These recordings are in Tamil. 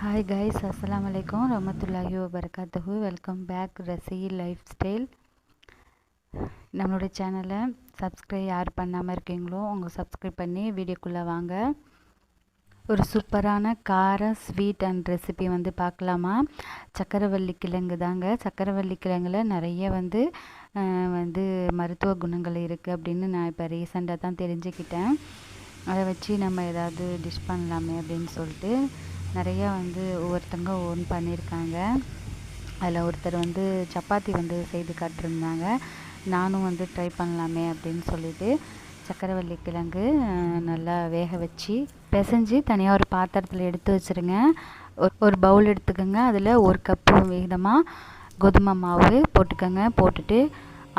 ஹாய் கைஸ் அஸ்லாம் வலைக்கம் ரமத்துல்லாஹி வபரகாத்துஹு welcome back Rasi lifestyle நம்மளுடைய சேனலை சப்ஸ்கிரைப் யார் பண்ணாமல் இருக்கீங்களோ அவங்க சப்ஸ்கிரைப் பண்ணி வீடியோக்குள்ளே வாங்க. ஒரு சூப்பரான கார ஸ்வீட் அண்ட் ரெசிபி வந்து பார்க்கலாமா? சக்கரவள்ளி கிழங்கு தாங்க. சக்கரவள்ளி கிழங்குல நிறைய வந்து வந்து மருத்துவ குணங்கள் இருக்குது அப்படின்னு நான் இப்போ ரீசெண்டாக தான் தெரிஞ்சுக்கிட்டேன். அதை வச்சு நம்ம ஏதாவது டிஷ் பண்ணலாமே அப்படின்னு சொல்லிட்டு நிறையா வந்து ஒவ்வொருத்தங்க ஓன் பண்ணியிருக்காங்க. அதில் ஒருத்தர் வந்து சப்பாத்தி வந்து செய்து காட்டிருந்தாங்க நானும் வந்து ட்ரை பண்ணலாமே அப்படின்னு சொல்லிட்டு சக்கரவள்ளி கிழங்கு நல்லா வேக வச்சு பிசைஞ்சு தனியாக ஒரு பாத்திரத்தில் எடுத்து வச்சுருங்க. ஒரு ஒரு பவுல் எடுத்துக்கோங்க. அதில் ஒரு கப்பு விகிதமாக கோதுமை மாவு போட்டுக்கோங்க. போட்டுட்டு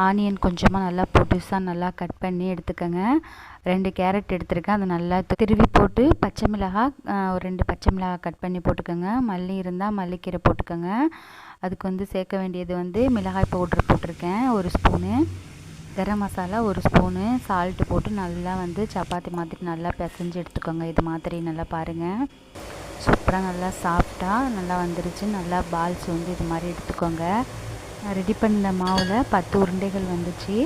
ஆனியன் கொஞ்சமாக நல்லா பொடிசாக நல்லா கட் பண்ணி எடுத்துக்கோங்க. ரெண்டு கேரட் எடுத்திருக்கேன். அதை நல்லா திருவி போட்டு பச்சை மிளகாய் ஒரு ரெண்டு பச்சை மிளகாய் கட் பண்ணி போட்டுக்கோங்க. மல்லி இருந்தால் மல்லிக்கீரை போட்டுக்கோங்க. அதுக்கு வந்து சேர்க்க வேண்டியது வந்து மிளகாய் பவுட்ரு போட்டிருக்கேன். ஒரு ஸ்பூனு. கரம் மசாலா ஒரு ஸ்பூனு. சால்ட்டு போட்டு நல்லா வந்து சப்பாத்தி மாதிரி நல்லா பிசைஞ்சு எடுத்துக்கோங்க. இது மாதிரி நல்லா பாருங்கள் சூப்பராக நல்லா சாஃப்டாக நல்லா வந்துருச்சு. நல்லா பால்ஸ் வந்து இது மாதிரி எடுத்துக்கோங்க. ரெடி பண்ண மாவில் பத்து உருண்டைகள் வந்துச்சு.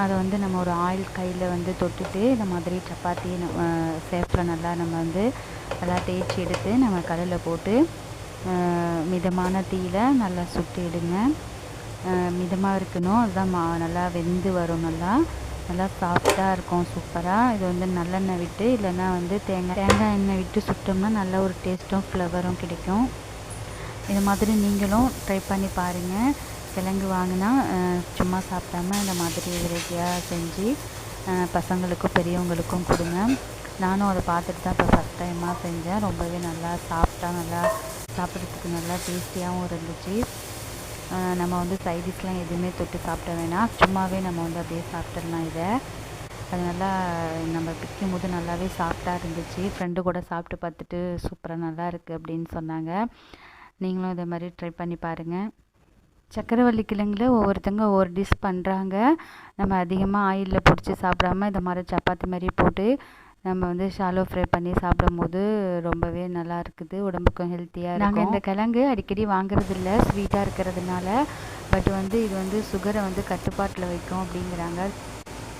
அதை வந்து நம்ம ஒரு ஆயில் கையில் வந்து தொட்டுட்டு இந்த மாதிரி சப்பாத்தி சேஃபில் நல்லா நம்ம வந்து நல்லா தேய்ச்சி எடுத்து நம்ம கடலில் போட்டு மிதமான தீயில் நல்லா சுட்டு எடுங்க. மிதமாக இருக்கணும். அதுதான் மா நல்லா வெந்து வரும் நல்லா. நல்லா சாஃப்டாக இருக்கும் சூப்பராக இது வந்து நல்லெண்ணெய் விட்டு இல்லைன்னா வந்து தேங்காய் தேங்காய் எண்ணெய் விட்டு சுட்டோம்னா நல்ல ஒரு டேஸ்ட்டும் ஃப்ளவரும் கிடைக்கும். இது மாதிரி நீங்களும் ட்ரை பண்ணி பாருங்கள் கிழங்கு வாங்கினா சும்மா சாப்பிடாம இந்த மாதிரி வெரைட்டியாக செஞ்சு பசங்களுக்கும் பெரியவங்களுக்கும் கொடுங்க. நானும் அதை பார்த்துட்டு தான் இப்போ ஃபஸ்ட் டைமாக செஞ்சேன். ரொம்பவே நல்லா சாப்பிட்டா நல்லா சாப்பிட்றதுக்கு நல்லா டேஸ்டியாகவும் இருந்துச்சு. நம்ம வந்து சைடிஷ்லாம் எதுவுமே தொட்டு சாப்பிட வேணாம். சும்மாவே நம்ம வந்து அப்படியே சாப்பிட்டுடலாம் இதை. அது நல்லா நம்ம பிக்கும் போது நல்லாவே சாஃப்டாக இருந்துச்சு. ஃப்ரெண்டு கூட சாப்பிட்டு பார்த்துட்டு சூப்பராக நல்லா இருக்குது அப்படின்னு சொன்னாங்க. நீங்களும் இதே மாதிரி ட்ரை பண்ணி பாருங்கள் சக்கரவள்ளி கிழங்குல ஒவ்வொருத்தங்க ஒவ்வொரு டிஷ் பண்ணுறாங்க நம்ம அதிகமாக ஆயிலில் பொடிச்சு சாப்பிடாம இந்த மாதிரி சப்பாத்தி மாதிரி போட்டு நம்ம வந்து ஷாலோ ஃப்ரை பண்ணி சாப்பிடும்போது ரொம்பவே நல்லா இருக்குது. உடம்புக்கும் ஹெல்த்தியாக நாங்கள் இந்த கிழங்கு அடிக்கடி வாங்குறது இல்லை ஸ்வீட்டாக இருக்கிறதுனால. பட் வந்து இது வந்து சுகரை வந்து கட்டுப்பாட்டில் வைக்கும் அப்படிங்கிறாங்க.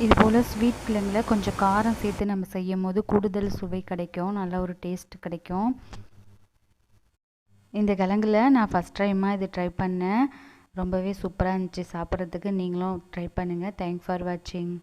இது போல் ஸ்வீட் கிழங்குல கொஞ்சம் காரம் சேர்த்து நம்ம செய்யும் போது கூடுதல் சுவை கிடைக்கும். நல்ல ஒரு டேஸ்ட் கிடைக்கும். இந்த கிழங்குல நான் ஃபஸ்ட் டைமாக இது ட்ரை பண்ணேன். ரொம்பவே சூப்பராக இருந்துச்சு. சாப்பிட்றதுக்கு நீங்களும் ட்ரை பண்ணுங்கள் தேங்க்ஸ் ஃபார் வாட்சிங்